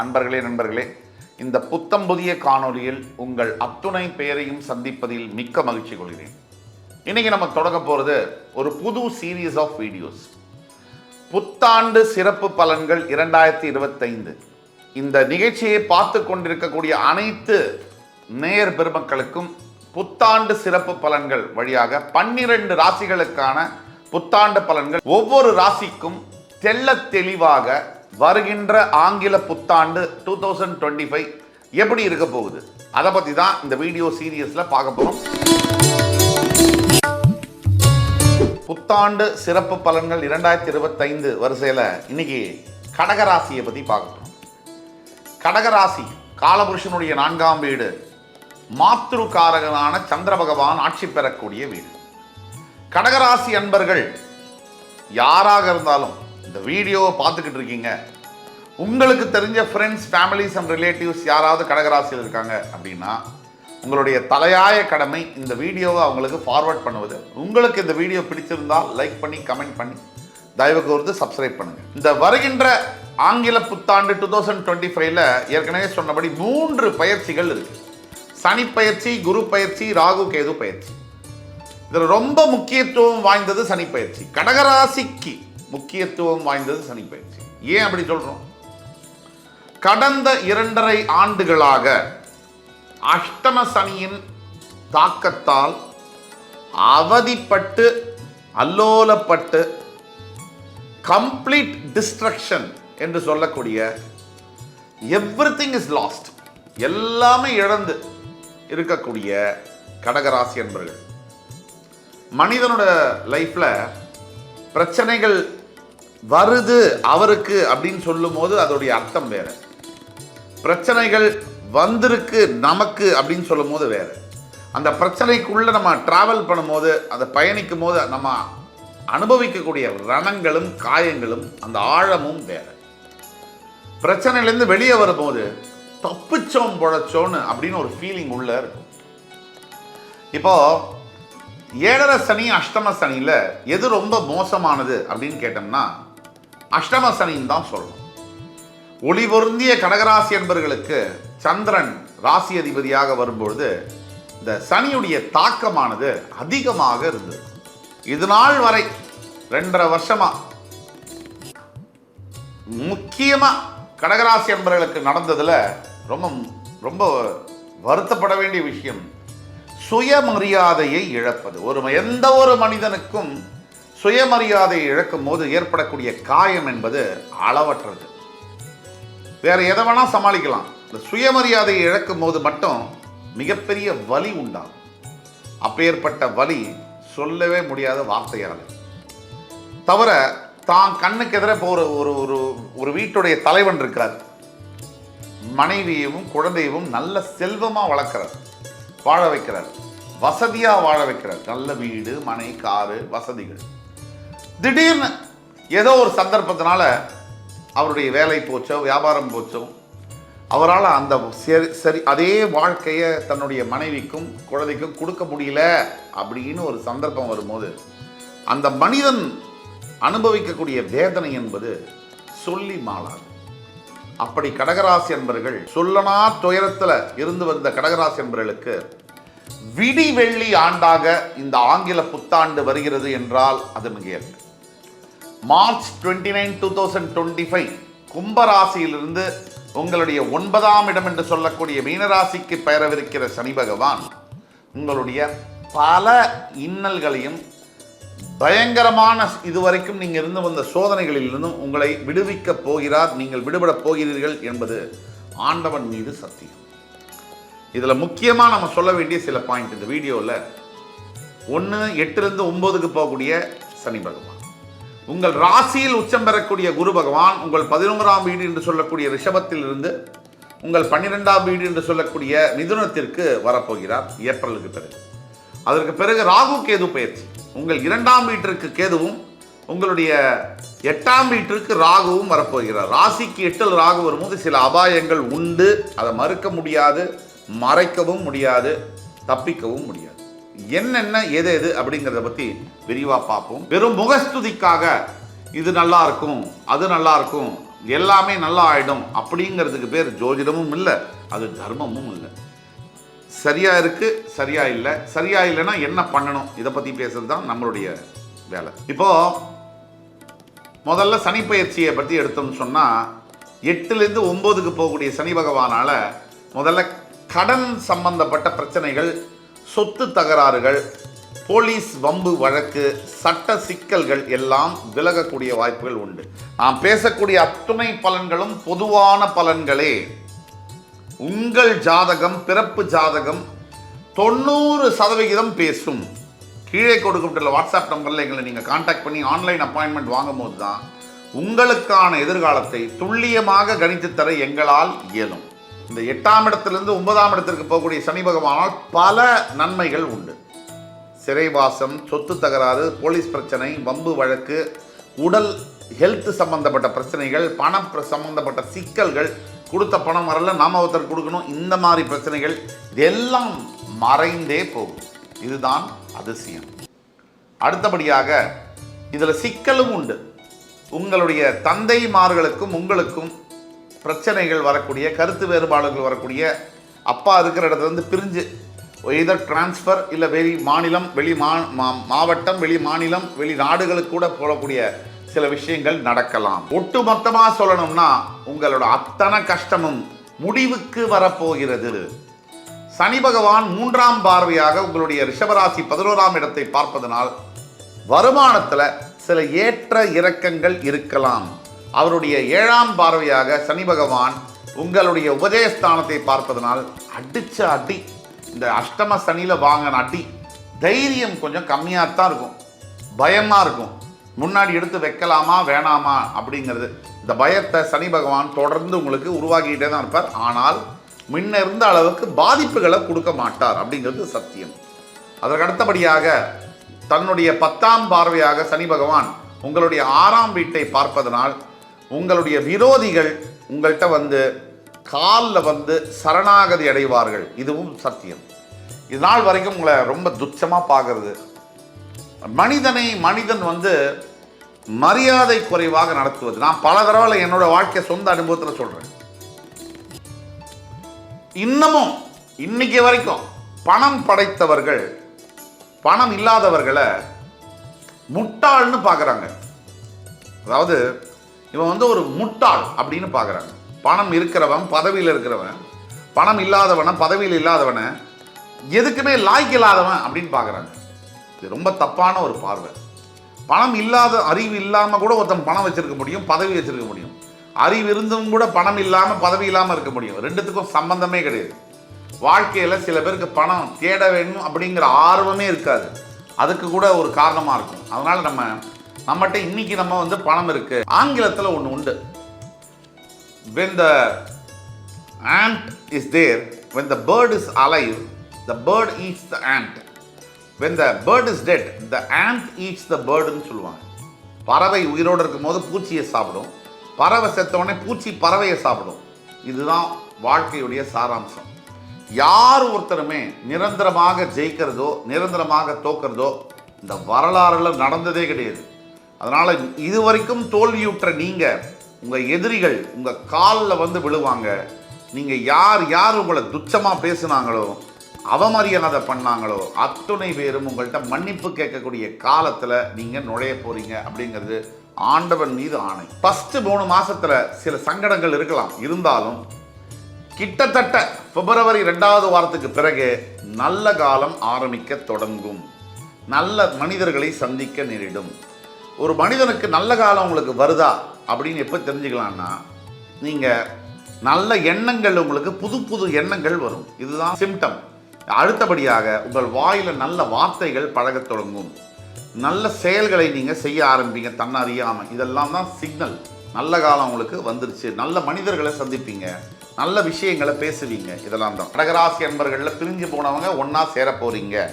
அன்பர்களே நண்பர்களே இந்த புத்தம் புதிய காணொளியில் உங்கள் அத்துணை பெயரையும் சந்திப்பதில் மிக்க மகிழ்ச்சி கொள்கிறேன். இன்னைக்கு நம்ம தொடங்க போகிறது ஒரு புது சீரீஸ் ஆஃப் வீடியோஸ் புத்தாண்டு சிறப்பு பலன்கள் இரண்டாயிரத்தி இருபத்தைந்து. இந்த நிகழ்ச்சியை பார்த்து கொண்டிருக்கக்கூடிய அனைத்து நேயர் பெருமக்களுக்கும் புத்தாண்டு சிறப்பு பலன்கள் வழியாக பன்னிரண்டு ராசிகளுக்கான புத்தாண்டு பலன்கள் ஒவ்வொரு ராசிக்கும் தெள்ள தெளிவாக வருகின்ற ஆங்கில புத்தாண்டு டூ தௌசண்ட் டுவெண்ட்டி ஃபைவ் எப்படி இருக்க போகுது? அதை பற்றி தான் இந்த வீடியோ சீரியஸில் பார்க்க போகிறோம் புத்தாண்டு சிறப்பு பலன்கள் இரண்டாயிரத்தி இருபத்தைந்து வரிசையில் இன்னைக்கு கடகராசியை பற்றி பார்க்க போகிறோம் கடகராசி காலபுருஷனுடைய நான்காம் வீடு மாத்திருக்காரகனான சந்திர பகவான் ஆட்சி பெறக்கூடிய வீடு. கடகராசி அன்பர்கள் யாராக இருந்தாலும் இந்த வீடியோவை பார்த்துக்கிட்டு இருக்கீங்க. உங்களுக்கு தெரிஞ்ச ஃப்ரெண்ட்ஸ் ஃபேமிலிஸ் அண்ட் ரிலேட்டிவ்ஸ் யாராவது கடகராசியில் இருக்காங்க அப்படின்னா உங்களுடைய தலையாய கடமை இந்த வீடியோவை அவங்களுக்கு ஃபார்வர்ட் பண்ணுவது. உங்களுக்கு இந்த வீடியோ பிடிச்சிருந்தால் லைக் பண்ணி கமெண்ட் பண்ணி தயவு கூர்ந்து சப்ஸ்கிரைப் பண்ணுங்கள் இந்த வருகின்ற ஆங்கில புத்தாண்டு டூ தௌசண்ட் டுவெண்ட்டி ஃபைவ்ல ஏற்கனவே சொன்னபடி மூன்று பயிற்சிகள் இருக்கு. சனி பயிற்சி குரு பயிற்சி ராகு கேது பயிற்சி. இதில் ரொம்ப முக்கியத்துவம் வாய்ந்தது சனி பயிற்சி. கடகராசிக்கு முக்கியத்துவம் வாய்ந்தது சனி பயிற்சி. ஏன் அப்படி சொல்றோம்? கடந்த இரண்டரை ஆண்டுகளாக அஷ்டம சனியின் தாக்கத்தால் அவதிப்பட்டு அல்லோலப்பட்டு கம்ப்ளீட் டிஸ்ட்ரக்ஷன் என்று சொல்லக்கூடிய எவ்ரி திங் இஸ் லாஸ்ட் எல்லாமே இழந்து இருக்கக்கூடிய கடகராசி என்பர்கள் மனிதனோட லைஃப்ல பிரச்சனைகள் வருது அவருக்கு அப்படின்னு சொல்லும்போது அதோடைய அர்த்தம் வேற. பிரச்சனைகள் வந்திருக்கு நமக்கு அப்படின்னு சொல்லும் போது வேற. அந்த பிரச்சனைக்குள்ள நம்ம டிராவல் பண்ணும்போது அதை பயணிக்கும் போது நம்ம அனுபவிக்கக்கூடிய ரணங்களும் காயங்களும் அந்த ஆழமும் வேற. பிரச்சனையிலேருந்து வெளியே வரும்போது தப்பிச்சோம் பொழைச்சோன்னு அப்படின்னு ஒரு ஃபீலிங் உள்ள இருக்கும். இப்போ ஏழரை சனி அஷ்டம சனியில் எது ரொம்ப மோசமானது அப்படின்னு கேட்டோம்னா அஷ்டம சனின்னு தான் சொல்லணும். ஒளி பொருந்திய கடகராசி என்பர்களுக்கு சந்திரன் ராசி அதிபதியாக வரும்பொழுது இந்த சனியுடைய தாக்கமானது அதிகமாக இருந்தது. இது நாள் வரை ரெண்டரை வருஷமா. முக்கியமா கடகராசி என்பர்களுக்கு நடந்ததுல ரொம்ப ரொம்ப வருத்தப்பட வேண்டிய விஷயம் சுயமரியாதையை இழப்பது. ஒரு எந்த ஒரு மனிதனுக்கும் சுயமரியாதையை இழக்கும் போது ஏற்படக்கூடிய காயம் என்பது அளவற்றது. வேற எதை வேணால் சமாளிக்கலாம். இந்த சுயமரியாதையை இழக்கும் போது மட்டும் மிகப்பெரிய வலி உண்டாகும். அப்பேற்பட்ட வலி சொல்லவே முடியாத வார்த்தையால் தவிர தான் கண்ணுக்கு எதிர இப்போ ஒரு ஒரு ஒரு ஒரு வீட்டுடைய தலைவன் இருக்கார் மனைவியையும் குழந்தையவும் நல்ல செல்வமாக வளர்க்குறார். வாழ வைக்கிறார். வசதியாக வாழ வைக்கிறார். நல்ல வீடு மனை காரு வசதிகள். திடீர்னு ஏதோ ஒரு சந்தர்ப்பத்தினால அவருடைய வேலை போச்சோ வியாபாரம் போச்சோ அவரால் அந்த சரி சரி அதே வாழ்க்கையை தன்னுடைய மனைவிக்கும் குழந்தைக்கும் கொடுக்க முடியல அப்படின்னு ஒரு சந்தர்ப்பம் வரும்போது அந்த மனிதன் அனுபவிக்கக்கூடிய வேதனை என்பது சொல்லி மாளாது. அப்படி கடகராசி என்பர்கள் சொல்லனா துயரத்தில் இருந்து வந்த கடகராசி என்பர்களுக்கு விடி வெள்ளி ஆண்டாக இந்த ஆங்கில புத்தாண்டு வருகிறது என்றால் அது மிக March twenty nine two thousand twenty five கும்பராசியிலிருந்து உங்களுடைய ஒன்பதாம் இடம் என்று சொல்லக்கூடிய மீனராசிக்கு பெயரவிருக்கிற சனி பகவான் உங்களுடைய பல இன்னல்களையும் பயங்கரமான இதுவரைக்கும் நீங்கள் இருந்து வந்த சோதனைகளிலிருந்தும் உங்களை விடுவிக்கப் போகிறார் நீங்கள் விடுபடப் போகிறீர்கள் என்பது ஆண்டவன் மீது சத்தியம். இதில் முக்கியமாக நம்ம சொல்ல வேண்டிய சில பாயிண்ட் இந்த வீடியோவில் ஒன்று எட்டுலேருந்து ஒம்போதுக்கு போகக்கூடிய சனி பகவான். உங்கள் ராசியில் உச்சம் பெறக்கூடிய குரு பகவான் உங்கள் பதினோராம் வீடு என்று சொல்லக்கூடிய ரிஷபத்திலிருந்து உங்கள் பன்னிரெண்டாம் வீடு என்று சொல்லக்கூடிய மிதுனத்திற்கு வரப்போகிறார் ஏப்ரலுக்கு பிறகு. அதற்கு பிறகு ராகு கேது பயிற்சி. உங்கள் இரண்டாம் வீட்டிற்கு கேதுவும் உங்களுடைய எட்டாம் வீட்டிற்கு ராகுவும் வரப்போகிறார். ராசிக்கு எட்டில் ராகு வரும்போது சில அபாயங்கள் உண்டு. அதை மறுக்க முடியாது மறைக்கவும் முடியாது தப்பிக்கவும் முடியாது. என்னென்ன எது எது அப்படிங்கிறத பற்றி விரிவாக பார்ப்போம். வெறும் முகஸ்துதிக்காக இது நல்லா இருக்கும் அது நல்லா இருக்கும் எல்லாமே நல்லா ஆயிடும் அப்படிங்கிறதுக்கு பேர் ஜோதிடமும் இல்லை அது தர்மமும் இல்லை. சரியாக இருக்குது சரியாக இல்லை சரியாக இல்லைன்னா என்ன பண்ணணும்? இதை பற்றி பேசுறது தான் நம்மளுடைய வேலை. இப்போ முதல்ல சனிப்பயிற்சியை பற்றி எடுத்தோம்னு சொன்னால் எட்டுலேருந்து ஒம்போதுக்கு போகக்கூடிய சனி பகவானால் முதல்ல கடன் சம்பந்தப்பட்ட பிரச்சனைகள் சொத்து தகராறுகள் போலீஸ் வம்பு வழக்கு சட்ட சிக்கல்கள் எல்லாம் விலகக்கூடிய வாய்ப்புகள் உண்டு. நாம் பேசக்கூடிய அத்துணை பலன்களும் பொதுவான பலன்களே. உங்கள் ஜாதகம் பிறப்பு ஜாதகம் தொண்ணூறு சதவிகிதம் பேசும். கீழே கொடுக்கப்பட்டுள்ள வாட்ஸ்அப் நம்பரில் எங்களை நீங்கள் காண்டாக்ட் பண்ணி ஆன்லைன் அப்பாயின்மெண்ட் வாங்கும்போது தான் உங்களுக்கான எதிர்காலத்தை துல்லியமாக கணித்து தர எங்களால் இயலும். இந்த எட்டாம் இடத்திலிருந்து ஒன்பதாம் இடத்திற்கு போகக்கூடிய சனி பகவானால் பல நன்மைகள் உண்டு. சிறைவாசம் சொத்து தகராறு போலீஸ் பிரச்சனை வம்பு வழக்கு உடல் ஹெல்த் சம்பந்தப்பட்ட பிரச்சனைகள் பணம் சம்பந்தப்பட்ட சிக்கல்கள் கொடுத்த பணம் வரல நாம ஒருத்தர் கொடுக்கணும் இந்த மாதிரி பிரச்சனைகள் இதெல்லாம் மறைந்தே போகும். இதுதான் அதிசயம். அடுத்தபடியாக இதில் சிக்கலும் உண்டு. உங்களுடைய தந்தைமார்களுக்கும் உங்களுக்கும் பிரச்சனைகள் வரக்கூடிய கருத்து வேறுபாடுகள் வரக்கூடிய அப்பா இருக்கிற இடத்துலேருந்து பிரிஞ்சு எதர் டிரான்ஸ்ஃபர் இல்லை வெளி மாநிலம் வெளி மா மா- மாவட்டம் வெளி மாநிலம் வெளி நாடுகளுக்கு கூட போகக்கூடிய சில விஷயங்கள் நடக்கலாம். ஒட்டு மொத்தமாக சொல்லணும்னா உங்களோட அத்தனை கஷ்டமும் முடிவுக்கு வரப்போகிறது. சனி பகவான் மூன்றாம் பார்வையாக உங்களுடைய ரிஷபராசி பதினோராம் இடத்தை பார்ப்பதனால் வருமானத்தில் சில ஏற்ற இறக்கங்கள் இருக்கலாம். அவருடைய ஏழாம் பார்வையாக சனி பகவான் உங்களுடைய உபதேஸ்தானத்தை பார்ப்பதனால் அடித்த அடி இந்த அஷ்டம சனியில் வாங்கின அடி தைரியம் கொஞ்சம் கம்மியாக தான் இருக்கும். பயமாக இருக்கும். முன்னாடி எடுத்து வைக்கலாமா வேணாமா அப்படிங்கிறது. இந்த பயத்தை சனி பகவான் தொடர்ந்து உங்களுக்கு உருவாக்கிட்டே தான் இருப்பார். ஆனால் முன்ன இருந்த அளவுக்கு பாதிப்புகளை கொடுக்க மாட்டார் அப்படிங்கிறது சத்தியம். அதற்கு அடுத்தபடியாக தன்னுடைய பத்தாம் பார்வையாக சனி பகவான் உங்களுடைய ஆறாம் வீட்டை பார்ப்பதனால் உங்களுடைய விரோதிகள் உங்கள்கிட்ட வந்து காலில் வந்து சரணாகதி அடைவார்கள். இதுவும் சத்தியம். இது நாள் வரைக்கும் உங்களை ரொம்ப துச்சமாக பார்க்கறது மனிதனை மனிதன் வந்து மரியாதை குறைவாக நடத்துவது. நான் பல தடவை என்னோட வாழ்க்கை சொந்த அனுபவத்தில் சொல்கிறேன் இன்னமும் இன்னைக்கு வரைக்கும் பணம் படைத்தவர்கள் பணம் இல்லாதவர்களை முட்டாள்னு பார்க்குறாங்க அதாவது இவன் வந்து ஒரு முட்டாள் அப்படின்னு பார்க்குறாங்க பணம் இருக்கிறவன் பதவியில் இருக்கிறவன். பணம் இல்லாதவனை பதவியில் இல்லாதவனை. எதுக்குமே லாய்க்கு இல்லாதவன் அப்படின்னு பார்க்குறாங்க இது ரொம்ப தப்பான ஒரு பார்வை. பணம் இல்லாத அறிவு இல்லாமல் கூட ஒருத்தன் பணம் வச்சிருக்க முடியும் பதவி வச்சிருக்க முடியும். அறிவு இருந்தும் கூட பணம் இல்லாமல் பதவி இல்லாமல் இருக்க முடியும். ரெண்டுத்துக்கும் சம்பந்தமே கிடையாது. வாழ்க்கையில் சில பேருக்கு பணம் தேட வேணும் அப்படிங்கிற ஆர்வமே இருக்காது. அதுக்கு கூட ஒரு காரணமாக இருக்கும். அதனால் நம்ம நம்மகிட்ட இன்னைக்கு நம்ம வந்து பணம் இருக்கு. ஆங்கிலத்தில் ஒன்று உண்டு. When the ant is there when the bird is alive the bird eats the ant when the bird is dead the ant eats the பேர்டுன்னு சொல்லுவாங்க. பறவை உயிரோடு இருக்கும்போது பூச்சியை சாப்பிடும். பறவை செத்தவொடனே பூச்சி பறவையை சாப்பிடும். இதுதான் வாழ்க்கையுடைய சாராம்சம். யார் ஒருத்தருமே நிரந்தரமாக ஜெயிக்கிறதோ நிரந்தரமாக தோக்கிறதோ இந்த வரலாறுல நடந்ததே கிடையாது. அதனால இதுவரைக்கும் தோல்வியுற்ற நீங்கள் உங்கள் எதிரிகள் உங்கள் காலில் வந்து விழுவாங்க. நீங்கள் யார் யார் உங்களை துச்சமாக பேசுனாங்களோ அவமரியாதை பண்ணாங்களோ அத்துணை பேரும் உங்கள்கிட்ட மன்னிப்பு கேட்கக்கூடிய காலத்தில் நீங்கள் நுழைய போகிறீங்க அப்படிங்கிறது ஆண்டவன் மீது ஆணை. ஃபஸ்ட்டு மூணு மாதத்தில் சில சங்கடங்கள் இருக்கலாம். இருந்தாலும் கிட்டத்தட்ட பிப்ரவரி ரெண்டாவது வாரத்துக்கு பிறகு நல்ல காலம் ஆரம்பிக்க தொடங்கும். நல்ல மனிதர்களை சந்திக்க நேரிடும். ஒரு மனிதனுக்கு நல்ல காலம் உங்களுக்கு வருதா அப்படின்னு எப்போ தெரிஞ்சுக்கலாம்னா நீங்கள் நல்ல எண்ணங்கள் உங்களுக்கு புது புது எண்ணங்கள் வரும். இதுதான் சிம்டம் அடுத்தபடியாக உங்கள் வாயில் நல்ல வார்த்தைகள் பழகத் தொடங்கும். நல்ல செயல்களை நீங்கள் செய்ய ஆரம்பிங்க தன்னறியாமல் இதெல்லாம் தான் சிக்னல் நல்ல காலம் உங்களுக்கு வந்துருச்சு. நல்ல மனிதர்களை சந்திப்பீங்க. நல்ல விஷயங்களை பேசுவீங்க. இதெல்லாம் தான். கடகராசி என்பர்களில் பிரிஞ்சு போனவங்க ஒன்றா சேர போகிறீங்க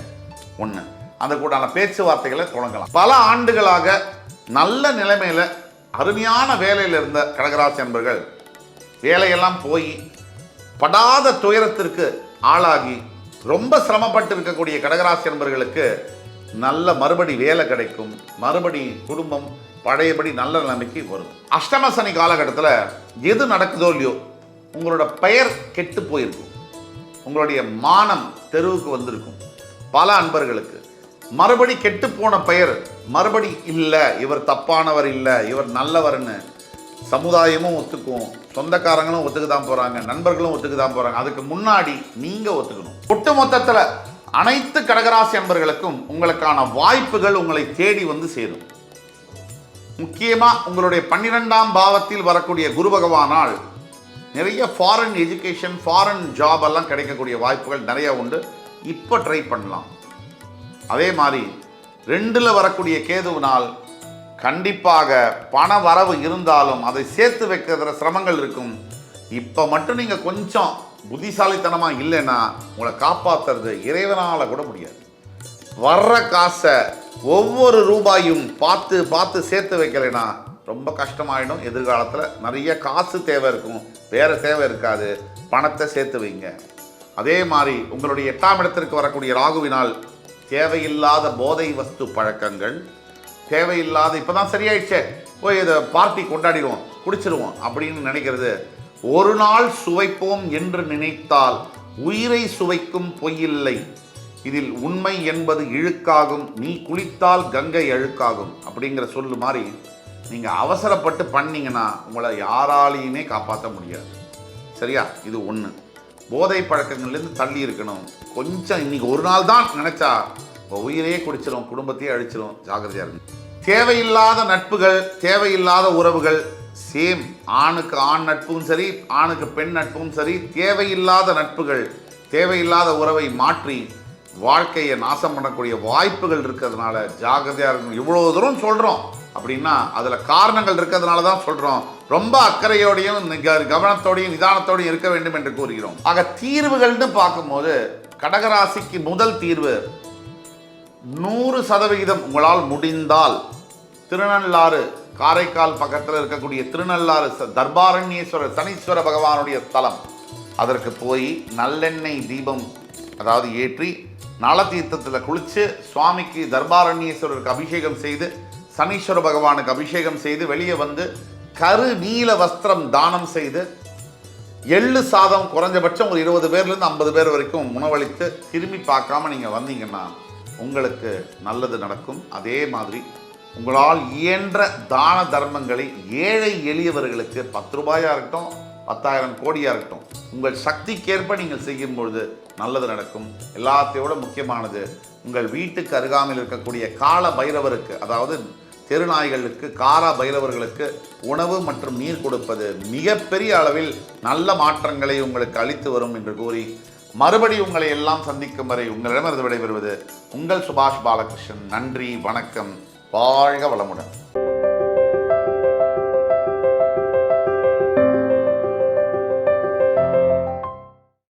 ஒன்று அந்த கூடான பேச்சுவார்த்தைகளை தொடங்கலாம். பல ஆண்டுகளாக நல்ல நிலைமையில் அருமையான வேலையில் இருந்த கடகராசி அன்பர்கள் வேலையெல்லாம் போய் படாத துயரத்திற்கு ஆளாகி ரொம்ப சிரமப்பட்டு இருக்கக்கூடிய கடகராசி அன்பர்களுக்கு நல்ல மறுபடி வேலை கிடைக்கும். மறுபடி குடும்பம் பழையபடி நல்ல நிலைமைக்கு வரும். அஷ்டம சனி காலகட்டத்தில் எது நடக்குதோ இல்லையோ உங்களோட பெயர் கெட்டு போயிருக்கும். உங்களுடைய மானம் தெருவுக்கு வந்திருக்கும். பல அன்பர்களுக்கு மறுபடி கெட்டு போன பெயர். மறுபடி இல்லை இவர் தப்பானவர் இல்லை இவர் நல்லவர்னு சமுதாயமும் ஒத்துக்கும். சொந்தக்காரங்களும் ஒத்துக்கு தான் போகிறாங்க நண்பர்களும் ஒத்துக்கு தான் போகிறாங்க அதுக்கு முன்னாடி நீங்கள் ஒத்துக்கணும். ஒட்டு மொத்தத்தில் அனைத்து கடகராசி அன்பர்களுக்கும் உங்களுக்கான வாய்ப்புகள் உங்களை தேடி வந்து சேரும். முக்கியமாக உங்களுடைய பன்னிரெண்டாம் பாவத்தில் வரக்கூடிய குரு பகவானால் நிறைய ஃபாரின் எஜுகேஷன் ஃபாரின் ஜாப் எல்லாம் கிடைக்கக்கூடிய வாய்ப்புகள் நிறைய உண்டு. இப்போ ட்ரை பண்ணலாம். அதே மாதிரி ரெண்டில் வரக்கூடிய கேதுவினால் கண்டிப்பாக பண வரவு இருந்தாலும் அதை சேர்த்து வைக்கிற சிரமங்கள் இருக்கும். இப்போ மட்டும் நீங்கள் கொஞ்சம் புத்திசாலித்தனமாக இல்லைன்னா உங்களை காப்பாற்றுறது இறைவனால் கூட முடியாது. வர்ற காசை ஒவ்வொரு ரூபாயும் பார்த்து பார்த்து சேர்த்து வைக்கலைன்னா ரொம்ப கஷ்டமாயிடும். எதிர்காலத்தில் நிறைய காசு தேவை இருக்கும். வேறு தேவை இருக்காது. பணத்தை சேர்த்து வைங்க. அதே மாதிரி உங்களுடைய எட்டாம் இடத்திற்கு வரக்கூடிய ராகுவினால் தேவையில்லாத போதை வஸ்து பழக்கங்கள் தேவையில்லாத இப்போ தான் சரியாயிடுச்சே போய் இதை பார்ட்டி கொண்டாடிடுவோம் குடிச்சிருவோம் அப்படின்னு நினைக்கிறது. ஒரு நாள் சுவைப்போம் என்று நினைத்தால் உயிரை சுவைக்கும் பொய்யில்லை இதில் உண்மை என்பது இழுக்காகும் நீ குளித்தால் கங்கை அழுக்காகும் அப்படிங்கிற சொல்லு மாதிரி நீங்கள் அவசரப்பட்டு பண்ணிங்கன்னா உங்களை யாராலையுமே காப்பாற்ற முடியாது. சரியா? இது ஒன்று போதை பழக்கங்கள்லேருந்து தள்ளி இருக்கணும். கொஞ்சம் இன்னைக்கு ஒரு நாள் தான் நினச்சா உயிரையே குடிச்சிடும் குடும்பத்தையே அழிச்சிடும் ஜாக்கிரதையாக இருக்கும் தேவையில்லாத நட்புகள் தேவையில்லாத உறவுகள் சேம் ஆணுக்கு ஆண் நட்பும் சரி ஆணுக்கு பெண் நட்பும் சரி தேவையில்லாத நட்புகள் தேவையில்லாத உறவை மாற்றி வாழ்க்கையை நாசம் பண்ணக்கூடிய வாய்ப்புகள் இருக்கிறதுனால ஜாக்கிரதையாக இருக்கணும் இவ்வளோ தூரம் சொல்கிறோம் அப்படின்னா அதில் காரணங்கள் இருக்கிறதுனால தான் சொல்கிறோம் ரொம்ப அக்கறையோடையும் கவனத்தோடையும் நிதானத்தோடையும் இருக்க வேண்டும் என்று கூறுகிறோம். ஆக தீர்வுகள்னு பார்க்கும்போது கடகராசிக்கு முதல் தீர்வு நூறு சதவிகிதம் உங்களால் முடிந்தால் திருநள்ளாறு காரைக்கால் பக்கத்தில் இருக்கக்கூடிய திருநள்ளாறு தர்பாரண்யேஸ்வரர் சனீஸ்வர பகவானுடைய ஸ்தலம் அதற்கு போய் நல்லெண்ணெய் தீபம் அதாவது ஏற்றி நலதீர்த்தத்தில் குளித்து சுவாமிக்கு தர்பாரண்யேஸ்வரருக்கு அபிஷேகம் செய்து சனீஸ்வர பகவானுக்கு அபிஷேகம் செய்து வெளியே வந்து கரு நீல வஸ்திரம் தானம் செய்து எள்ளு சாதம் குறைஞ்சபட்சம் ஒரு இருபது பேர்லேருந்து ஐம்பது பேர் வரைக்கும் உணவளித்து திரும்பி பார்க்காம நீங்கள் வந்தீங்கன்னா உங்களுக்கு நல்லது நடக்கும். அதே மாதிரி உங்களால் இயன்ற தான தர்மங்களை ஏழை எளியவர்களுக்கு பத்து ரூபாயாக இருக்கட்டும் பத்தாயிரம் கோடியாக இருக்கட்டும் உங்கள் சக்திக்கேற்ப நீங்கள் செய்யும் பொழுது நல்லது நடக்கும். எல்லாத்தையோட முக்கியமானது உங்கள் வீட்டுக்கு அருகாமையில் இருக்கக்கூடிய கால பைரவருக்கு அதாவது தெருநாய்களுக்கு காரா பைரவர்களுக்கு உணவு மற்றும் நீர் கொடுப்பது மிகப்பெரிய அளவில் நல்ல மாற்றங்களை உங்களுக்கு அளித்து வரும் என்று கூறி மறுபடி உங்களை எல்லாம் சந்திக்கும் வரை உங்களிடமிருந்து விடைபெறுவது உங்கள் சுபாஷ் பாலகிருஷ்ணன். நன்றி வணக்கம். வாழ்க வளமுடன்.